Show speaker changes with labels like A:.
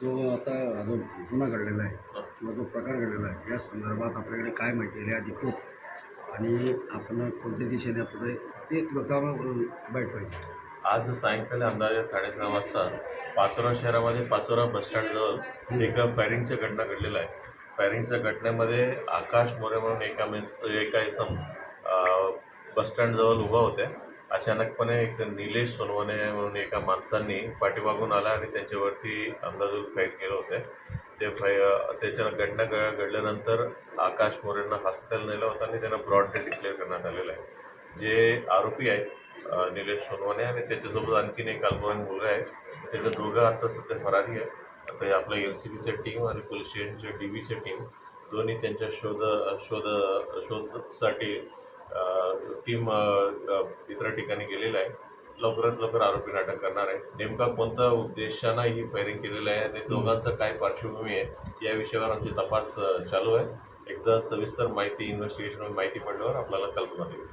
A: जो आता जो गुन्हा घडलेला आहे किंवा जो प्रकार घडलेला आहे या संदर्भात आपल्याकडे काय माहिती आहे? अधिकृत आणि आपण कोणत्या दिशेने आपलं ते लोकांना बाईट पाहिजे.
B: आज सायंकाळी अंदाजे साडेसहा वाजता पाचोरा शहरामध्ये पाचोरा बसस्टँडजवळ एक फायरिंगची घटना घडलेला आहे. फायरिंगच्या घटनेमध्ये आकाश मोरे म्हणून एका मिस एका इसम बसस्टँडजवळ उभा होते अचानकपणे एक निलेश सोनवणे म्हणून एका माणसांनी पाठीमागून आला आणि त्यांच्यावरती अंदाजून फाईट केलं होते. ते फाय त्याच्या घटना घडल्यानंतर आकाश मोरेंना हॉस्पिटल नेलं होतं आणि त्यांना ब्रॉड डेथ डिक्लेअर करण्यात आलेलं आहे. जे आरोपी आहेत निलेश सोनवणे आणि त्याच्यासोबत आणखीन एक अल्पवयीन मुलगा आहे. त्याच्या दोघं आता सध्या फरारी आहे आता आपल्या एल सी बीच्या टीम आणि पोलीस स्टेशनच्या डी बीच्या टीम दोन्ही त्यांच्या शोध शोध शोधसाठी टीम इतर ठिकाणी गेलेलं आहे. लवकरात लवकर आरोपी अटक करणार आहे. नेमका कोणत्या उद्देशानं ही फायरिंग केलेलं आहे आणि दोघांचं काय पार्श्वभूमी आहे या विषयावर आमची तपास चालू आहे. एकदा सविस्तर माहिती इन्व्हेस्टिगेशनवर माहिती पडल्यावर आपल्याला कल्पना देईल